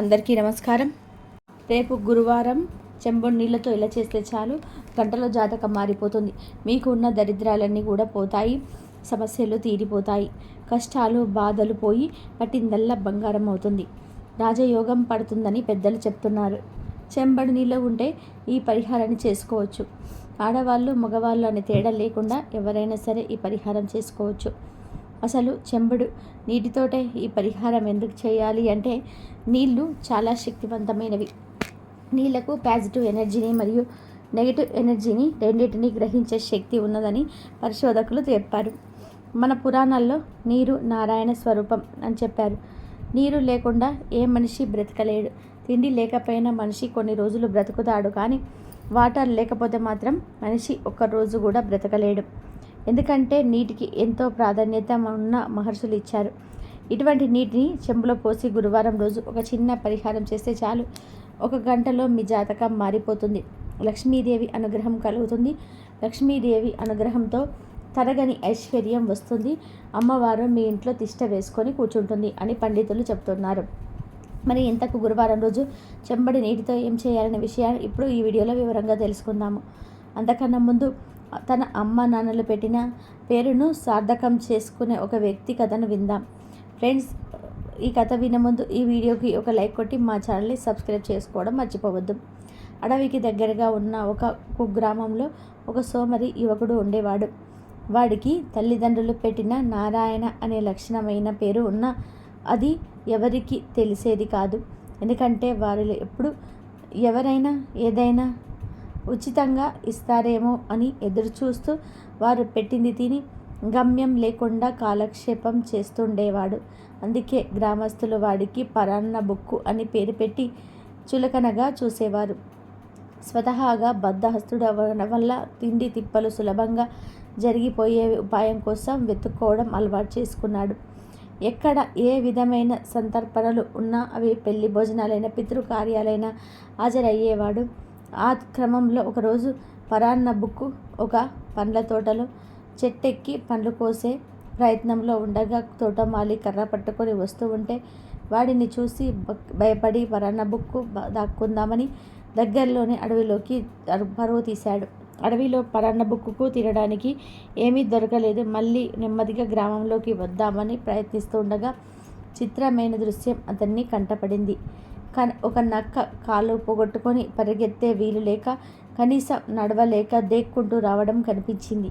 అందరికీ నమస్కారం. రేపు గురువారం చెంబొడి నీళ్ళతో ఇలా చేస్తే చాలు. గంటలో జాతకం మారిపోతుంది. మీకు ఉన్న దరిద్రాలన్నీ కూడా పోతాయి. సమస్యలు తీరిపోతాయి. కష్టాలు బాధలు పోయి పట్టిందల్లా బంగారం అవుతుంది. రాజయోగం పడుతుందని పెద్దలు చెప్తున్నారు. చెంబడి నీళ్ళు ఉంటే ఈ పరిహారాన్ని చేసుకోవచ్చు. ఆడవాళ్ళు మగవాళ్ళు అనే తేడా లేకుండా ఎవరైనా సరే ఈ పరిహారం చేసుకోవచ్చు. అసలు చెంబుడు నీటితోటే ఈ పరిహారం ఎందుకు చేయాలి అంటే నీళ్ళు చాలా శక్తివంతమైనవి. నీళ్ళకు పాజిటివ్ ఎనర్జీని మరియు నెగిటివ్ ఎనర్జీని రెండింటిని గ్రహించే శక్తి ఉన్నదని పరిశోధకులు చెప్పారు మన పురాణాల్లో నీరు నారాయణ స్వరూపం అని చెప్పారు. నీరు లేకుండా ఏ మనిషి బ్రతకలేడు. తిండి లేకపోయినా మనిషి కొన్ని రోజులు బ్రతుకుతాడు కానీ వాటర్ లేకపోతే మాత్రం మనిషి ఒక్క రోజు కూడా బ్రతకలేడు. ఎందుకంటే నీటికి ఎంతో ప్రాధాన్యత ఉన్న మహర్షులు ఇచ్చారు. ఇటువంటి నీటిని చెంబులో పోసి గురువారం రోజు ఒక చిన్న పరిహారం చేస్తే చాలు. ఒక గంటలో మీ జాతకం మారిపోతుంది. లక్ష్మీదేవి అనుగ్రహం కలుగుతుంది. లక్ష్మీదేవి అనుగ్రహంతో తరగని ఐశ్వర్యం వస్తుంది. అమ్మవారు మీ ఇంట్లో తిష్ట వేసుకొని కూర్చుంటుంది అని పండితులు చెప్తున్నారు. మరి ఇంతకు గురువారం రోజు చెంబడి నీటితో ఏం చేయాలనే విషయాన్ని ఇప్పుడు ఈ వీడియోలో వివరంగా తెలుసుకుందాము. అంతకన్నా ముందు తన అమ్మ నాన్నలు పెట్టిన పేరును సార్థకం చేసుకునే ఒక వ్యక్తి కథను విందాం. ఫ్రెండ్స్ ఈ కథ వినే ముందు ఈ వీడియోకి ఒక లైక్ కొట్టి మా ఛానల్ని సబ్స్క్రైబ్ చేసుకోవడం మర్చిపోవద్దు. అడవికి దగ్గరగా ఉన్న ఒక కుగ్రామంలో ఒక సోమరి యువకుడు ఉండేవాడు. వాడికి తల్లిదండ్రులు పెట్టిన నారాయణ అనే లక్షణమైన పేరు ఉన్న అది ఎవరికి తెలిసేది కాదు. ఎందుకంటే వారిలో ఎప్పుడు ఎవరైనా ఏదైనా ఉచితంగా ఇస్తారేమో అని ఎదురుచూస్తూ వారు పెట్టింది తిని గమ్యం లేకుండా కాలక్షేపం చేస్తుండేవాడు. అందుకే గ్రామస్తులు వాడికి పరాన్న బుక్కు అని పేరు పెట్టి చులకనగా చూసేవారు. స్వతహాగా బద్ధహస్తుడు అవ్వడం వల్ల తిండి తిప్పలు సులభంగా జరిగిపోయే ఉపాయం కోసం వెతుక్కోవడం అలవాటు చేసుకున్నాడు. ఎక్కడ ఏ విధమైన సంతర్పణలు ఉన్నా అవి పెళ్ళి భోజనాలైన పితృకార్యాలైన హాజరయ్యేవాడు. ఆ క్రమంలో ఒకరోజు పరాన్న బుక్కు ఒక పండ్ల తోటలో చెట్టెక్కి పండ్లు కోసే ప్రయత్నంలో ఉండగా తోటమాలి కర్ర పట్టుకొని వస్తూ ఉంటే వాడిని చూసి భయపడి పరాన్న బుక్కు దాక్కుందామని దగ్గరలోని అడవిలోకి పరువు తీశాడు. అడవిలో పరాన్న బుక్కుకు తినడానికి ఏమీ దొరకలేదు. మళ్ళీ నెమ్మదిగా గ్రామంలోకి వద్దామని ప్రయత్నిస్తూ ఉండగా చిత్రమైన దృశ్యం అతన్ని కంటపడింది. ఒక నక్క కాలు పోగొట్టుకొని పరిగెత్తే వీలు లేక కనీసం నడవలేక దేక్కుంటూ రావడం కనిపించింది.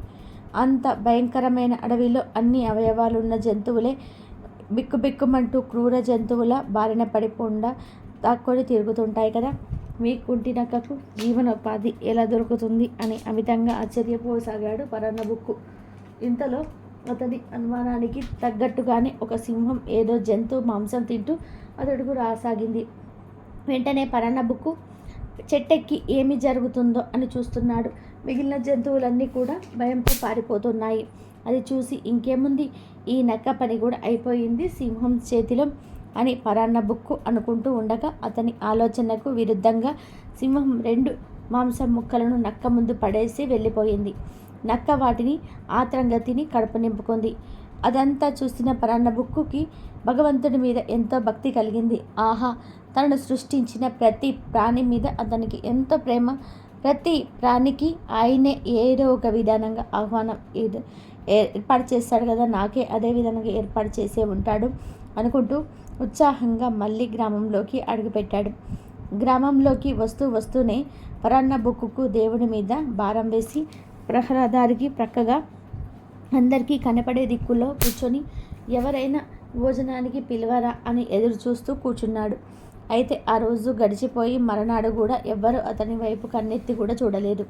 అంత భయంకరమైన అడవిలో అన్ని అవయవాలున్న జంతువులే బిక్కుబిక్కుమంటూ క్రూర జంతువుల బారిన పడిపోకుండా దాక్కొని తిరుగుతుంటాయి కదా. మీ కుంటి నక్కకు జీవనోపాధి ఎలా దొరుకుతుంది అని అమితంగా ఆశ్చర్యపోసాగాడు పరన్నబుక్కు ఇంతలో అతని అనుమానానికి తగ్గట్టుగానే ఒక సింహం ఏదో జంతువు మాంసం తింటూ అతడుకు రాసాగింది. వెంటనే పరన్నబుక్కు చెట్టెక్కి ఏమి జరుగుతుందో అని చూస్తున్నాడు. మిగిలిన జంతువులన్నీ కూడా భయంతో పారిపోతున్నాయి. అది చూసి ఇంకేముంది? ఈ నక్క పని కూడా అయిపోయింది సింహం చేతిలో అని పరాన్న బుక్కు అనుకుంటూ ఉండగా అతని ఆలోచనకు విరుద్ధంగా సింహం రెండు మాంసం ముక్కలను నక్క ముందు పడేసి వెళ్ళిపోయింది. నక్క వాటిని ఆత్రంగా తిని కడుపు నింపుకుంది. అదంతా చూసిన పరాన్న బుక్కుకి భగవంతుడి మీద ఎంతో భక్తి కలిగింది. ఆహా! తనను సృష్టించిన ప్రతి ప్రాణి మీద అతనికి ఎంతో ప్రేమ. ప్రతి ప్రాణికి ఆయనే ఏదో ఒక విధానంగా ఆహ్వానం ఏర్పాటు చేస్తాడు కదా నాకే అదే విధంగా ఏర్పాటు చేసే ఉంటాడు అనుకుంటూ ఉత్సాహంగా మళ్ళీ గ్రామంలోకి అడుగుపెట్టాడు. గ్రామంలోకి వస్తూ వస్తూనే పరాన్న బుక్కుకు దేవుడి మీద భారం వేసి ప్రహ్లాదారికి ప్రక్కగా అందరికీ కనపడే దిక్కులో కూర్చొని ఎవరైనా భోజనానికి పిలవరా అని ఎదురు చూస్తూ కూర్చున్నాడు. అయితే ఆ రోజు గడిచిపోయి మరనాడు కూడా ఎవ్వరూ అతని వైపు కన్నెత్తి కూడా చూడలేదు.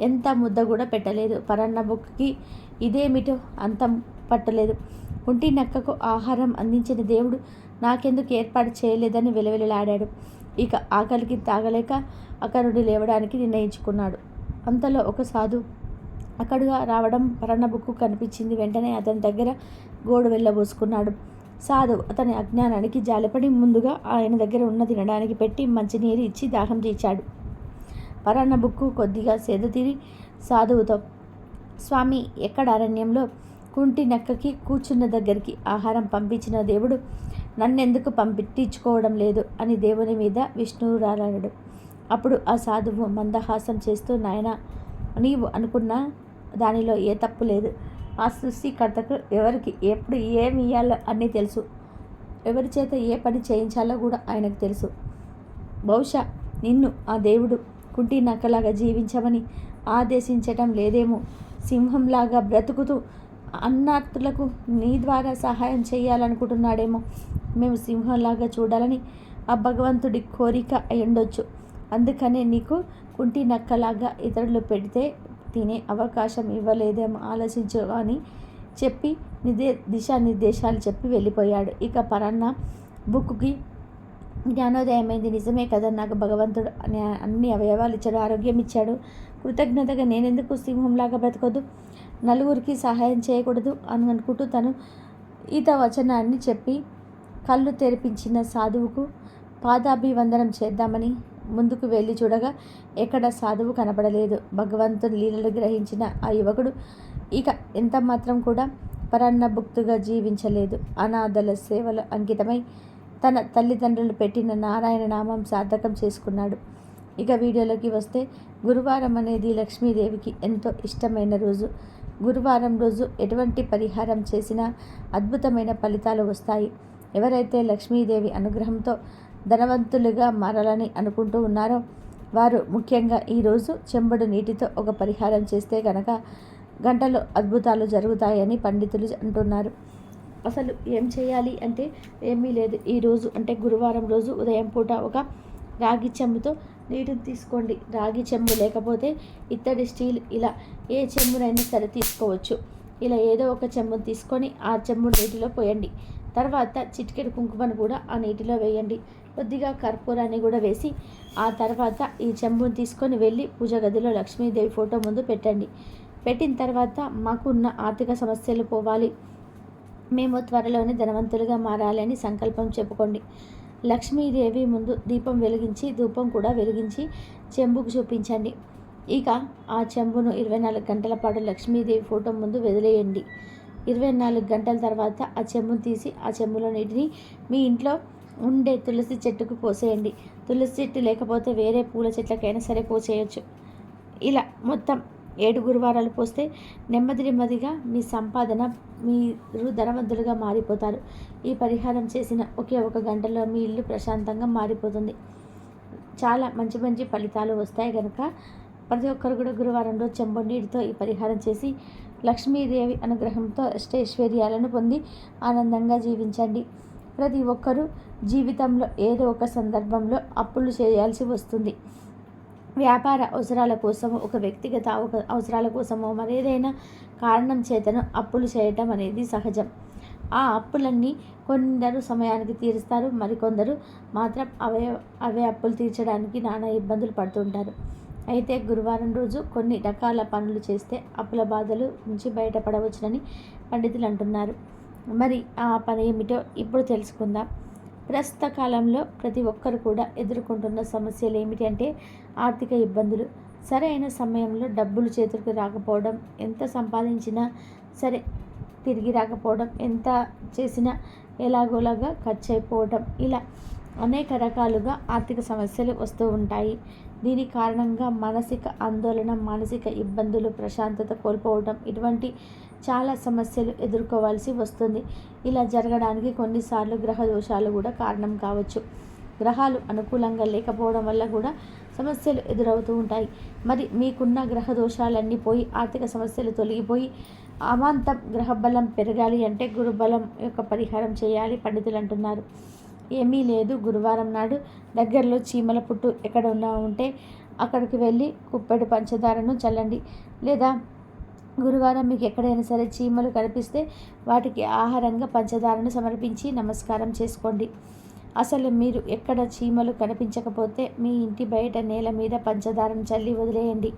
ఎంత ముద్ద కూడా పెట్టలేదు. పరన్న బుక్కి ఇదేమిటో అంతం పట్టలేదు. ఒంటి నక్కకు ఆహారం అందించిన దేవుడు నాకెందుకు ఏర్పాటు చేయలేదని వెలవెలలాడాడు. ఇక ఆకలికి తాగలేక అక్కడి లేవడానికి నిర్ణయించుకున్నాడు. అంతలో ఒక సాధు అక్కడుగా రావడం పరణబుక్కు కనిపించింది. వెంటనే అతని దగ్గర గోడు వెళ్ళబోసుకున్నాడు. సాధు అతని అజ్ఞానానికి జాలిపడి ముందుగా ఆయన దగ్గర ఉన్న తినడానికి పెట్టి మంచినీరు ఇచ్చి దాహం తీర్చాడు. పరాన్న బుక్కు కొద్దిగా సేద తీరి సాధువుతో స్వామి ఎక్కడ అరణ్యంలో కుంటి నక్కకి కూర్చున్న దగ్గరికి ఆహారం పంపించిన దేవుడు నన్నెందుకు పంపించుకోవడం లేదు అని దేవుని మీద విష్ణువురాలడు అప్పుడు ఆ సాధువు మందహాసం చేస్తూ నాయన నీవు అనుకున్న దానిలో ఏ తప్పు లేదు. ఆ సృష్టికర్తకు ఎవరికి ఎప్పుడు ఏమి ఇవ్వాలో అన్నీ తెలుసు. ఎవరి చేత ఏ పని చేయించాలో కూడా ఆయనకు తెలుసు. బహుశా నిన్ను ఆ దేవుడు కుంటి నక్కలాగా జీవించమని ఆదేశించటం లేదేమో. సింహంలాగా బ్రతుకుతూ అన్నార్థులకు నీ ద్వారా సహాయం చేయాలనుకుంటున్నాడేమో. మేము సింహంలాగా చూడాలని ఆ భగవంతుడి కోరిక అయ్యుండొచ్చు. అందుకనే నీకు కుంటి నక్కలాగా ఇతరులు పెడితే తినే అవకాశం ఇవ్వలేదేమో ఆలోచించు అని చెప్పి నిదే దిశానిర్దేశాలు చెప్పి వెళ్ళిపోయాడు. ఇక పరన్న బుక్కి జ్ఞానోదయమైంది. నిజమే కదా నాకు భగవంతుడు అన్ని అవయవాలు ఇచ్చాడు ఆరోగ్యం ఇచ్చాడు. కృతజ్ఞతగా నేనెందుకు సింహంలాగా బ్రతకదు నలుగురికి సహాయం చేయకూడదు అని అనుకుంటూ తను ఈత వచనాన్ని చెప్పి కళ్ళు తెరిపించిన సాధువుకు పాదాభివందనం చేద్దామని ముందుకు వెళ్ళి చూడగా ఎక్కడ సాధువు కనపడలేదు భగవంతుని లీలలు గ్రహించిన ఆ యువకుడు ఇక ఎంత మాత్రం కూడా పరాన్న భుక్తుగా జీవించలేదు. అనాథల సేవలు అంకితమై తన తల్లిదండ్రులు పెట్టిన నారాయణ నామం సార్థకం చేసుకున్నాడు. ఇక వీడియోలోకి వస్తే గురువారం అనేది లక్ష్మీదేవికి ఎంతో ఇష్టమైన రోజు. గురువారం రోజు ఎటువంటి పరిహారం చేసినా అద్భుతమైన ఫలితాలు వస్తాయి. ఎవరైతే లక్ష్మీదేవి అనుగ్రహంతో ధనవంతులుగా మారాలని అనుకుంటూ ఉన్నారో. వారు ముఖ్యంగా ఈరోజు చెంబడు నీటితో ఒక పరిహారం చేస్తే గనక గంటలో అద్భుతాలు జరుగుతాయని పండితులు అంటున్నారు. అసలు ఏం చేయాలి అంటే ఏమీ లేదు. ఈరోజు అంటే గురువారం రోజు ఉదయం పూట ఒక రాగి చెంబుతో నీటిని తీసుకోండి. రాగి చెంబు లేకపోతే ఇత్తడి స్టీల్ ఇలా ఏ చెంబునైనా సరే తీసుకోవచ్చు. ఇలా ఏదో ఒక చెంబును తీసుకొని ఆ చెంబు నీటిలో పోయండి. తర్వాత చిటికెడు కుంకుమను కూడా ఆ నీటిలో వేయండి. కొద్దిగా కర్పూరాన్ని కూడా వేసి ఆ తర్వాత ఈ చెంబును తీసుకొని వెళ్ళి పూజ గదిలో లక్ష్మీదేవి ఫోటో ముందు పెట్టండి. పెట్టిన తర్వాత మాకున్న ఆర్థిక సమస్యలు పోవాలి. మేము త్వరలోనే ధనవంతులుగా మారాలని సంకల్పం చెప్పుకోండి. లక్ష్మీదేవి ముందు దీపం వెలిగించి ధూపం కూడా వెలిగించి చెంబుకు చూపించండి. ఇక ఆ చెంబును ఇరవై నాలుగు గంటల పాటు లక్ష్మీదేవి ఫోటో ముందు వదిలేయండి. ఇరవై నాలుగు గంటల తర్వాత ఆ చెమ్ము తీసి ఆ చెమ్ములో నీటిని మీ ఇంట్లో ఉండే తులసి చెట్టుకు పోసేయండి తులసి చెట్టు లేకపోతే వేరే పూల చెట్లకైనా సరే పోసేయచ్చు ఇలా మొత్తం ఏడు గురువారాలు పోస్తే నెమ్మది నెమ్మదిగా మీ సంపాదన మీరు ధనవంతులుగా మారిపోతారు. ఈ పరిహారం చేసిన ఒకే ఒక గంటలో మీ ఇల్లు ప్రశాంతంగా మారిపోతుంది. చాలా మంచి మంచి ఫలితాలు వస్తాయి కనుక ప్రతి ఒక్కరు కూడా గురువారం రోజు చెంబొండితో ఈ పరిహారం చేసి లక్ష్మీదేవి అనుగ్రహంతో అష్టైశ్వర్యాలను పొంది ఆనందంగా జీవించండి. ప్రతి ఒక్కరూ జీవితంలో ఏదో ఒక సందర్భంలో అప్పులు చేయాల్సి వస్తుంది. వ్యాపార అవసరాల కోసం ఒక వ్యక్తిగత అవసరాల కోసమో మరేదైనా కారణం చేతను అప్పులు చేయటం అనేది సహజం. ఆ అప్పులన్నీ కొందరు సమయానికి తీరుస్తారు మరికొందరు మాత్రం అవే అవే అప్పులు తీర్చడానికి నానా ఇబ్బందులు పడుతుంటారు. అయితే గురువారం రోజు కొన్ని రకాల పనులు చేస్తే అప్పుల బాధలు నుంచి బయటపడవచ్చునని పండితులు అంటున్నారు. మరి ఆ పని ఏమిటో ఇప్పుడు తెలుసుకుందాం. ప్రస్తుత కాలంలో ప్రతి ఒక్కరు కూడా ఎదుర్కొంటున్న సమస్యలు ఏమిటి అంటే ఆర్థిక ఇబ్బందులు. సరైన సమయంలో డబ్బులు చేతులకు రాకపోవడం ఎంత సంపాదించినా సరే తిరిగి రాకపోవడం ఎంత చేసినా ఎలాగోలాగా ఖర్చు అయిపోవడం ఇలా అనేక రకాలుగా ఆర్థిక సమస్యలు వస్తూ ఉంటాయి. దీని కారణంగా మానసిక ఆందోళన మానసిక ఇబ్బందులు ప్రశాంతత కోల్పోవడం ఇటువంటి చాలా సమస్యలు ఎదుర్కోవాల్సి వస్తుంది. ఇలా జరగడానికి కొన్నిసార్లు గ్రహ దోషాలు కూడా కారణం కావచ్చు. గ్రహాలు అనుకూలంగా లేకపోవడం వల్ల కూడా సమస్యలు ఎదురవుతూ ఉంటాయి. మరి మీకున్న గ్రహ దోషాలన్నీ పోయి ఆర్థిక సమస్యలు తొలగిపోయి అమాంతం గ్రహబలం పెరగాలి అంటే గురుబలం యొక్క పరిహారం చేయాలి పండితులు అంటున్నారు. ఏమీ లేదు. గురువారం నాడు దగ్గరలో చీమల పుట్టు ఎక్కడ ఉన్నా ఉంటే అక్కడికి వెళ్ళి కుప్పెడు పంచదారను చల్లండి. లేదా గురువారం మీకు ఎక్కడైనా సరే చీమలు కనిపిస్తే వాటికి ఆహారంగా పంచదారను సమర్పించి నమస్కారం చేసుకోండి. అసలు మీరు ఎక్కడ చీమలు కనిపించకపోతే మీ ఇంటి బయట నేల మీద పంచదారను చల్లి వదిలేయండి.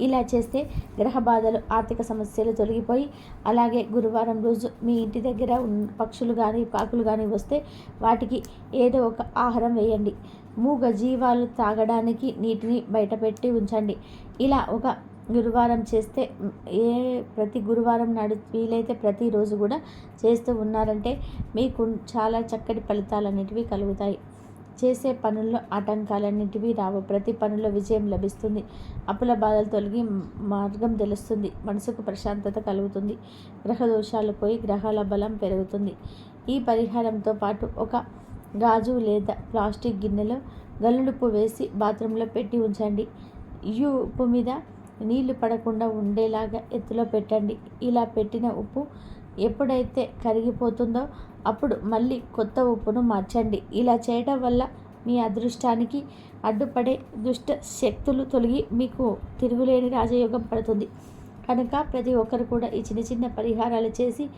ఇలా చేస్తే గ్రహ బాధలు ఆర్థిక సమస్యలు తొలగిపోయి అలాగే గురువారం రోజు మీ ఇంటి దగ్గర పక్షులు కానీ పాకులు కానీ వస్తే వాటికి ఏదో ఒక ఆహారం వేయండి. మూగ జీవాలు తాగడానికి నీటిని బయటపెట్టి ఉంచండి. ఇలా ఒక గురువారం చేస్తే ఏ ప్రతి గురువారం నాడు వీలైతే ప్రతిరోజు కూడా చేస్తూ ఉన్నారంటే మీకు చాలా చక్కటి ఫలితాలు అనేటివి కలుగుతాయి. చేసే పనుల్లో ఆటంకాలన్నింటివి రావు. ప్రతి పనిలో విజయం లభిస్తుంది. అప్పుల బాధలు తొలగి మార్గం తెలుస్తుంది. మనసుకు ప్రశాంతత కలుగుతుంది. గ్రహ దోషాలు పోయి గ్రహాల బలం పెరుగుతుంది. ఈ పరిహారంతో పాటు ఒక గాజు లేదా ప్లాస్టిక్ గిన్నెలో గల్లుడుపు వేసి బాత్రూంలో పెట్టి ఉంచండి. ఈ ఉప్పు మీద నీళ్ళు పడకుండా ఉండేలాగా ఎత్తులో పెట్టండి. ఇలా పెట్టిన ఉప్పు ఎప్పుడైతే కరిగిపోతుందో అప్పుడు మళ్ళీ కొత్త ఉప్పును మార్చండి. ఇలా చేయడం వల్ల మీ అదృష్టానికి అడ్డుపడే దుష్ట శక్తులు తొలగి మీకు తిరుగులేని రాజయోగం పడుతుంది. కనుక ప్రతి ఒక్కరు కూడా ఈ చిన్న చిన్న పరిహారాలు చేసి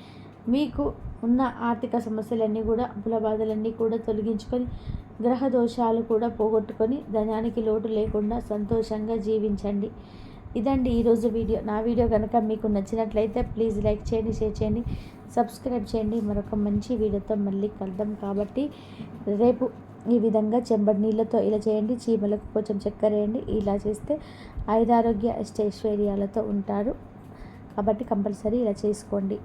మీకు ఉన్న ఆర్థిక సమస్యలన్నీ కూడా అప్పుల బాధలన్నీ కూడా తొలగించుకొని గ్రహ దోషాలు కూడా పోగొట్టుకొని ధనానికి లోటు లేకుండా సంతోషంగా జీవించండి. ఇదండి ఈరోజు వీడియో. నా వీడియో కనుక మీకు నచ్చినట్లయితే ప్లీజ్ లైక్ చేయండి షేర్ చేయండి సబ్స్క్రైబ్ చేయండి. మరొక మంచి వీడియోతో మళ్ళీ కలుద్దాం కాబట్టి రేపు ఈ విధంగా చెంబడి నీళ్ళతో ఇలా చేయండి. చీమలకు కొంచెం చక్కెర వేయండి. ఇలా చేస్తే ఐదారోగ్య ఐశ్వర్యాలతో ఉంటారు. కాబట్టి కంపల్సరీ ఇలా చేసుకోండి.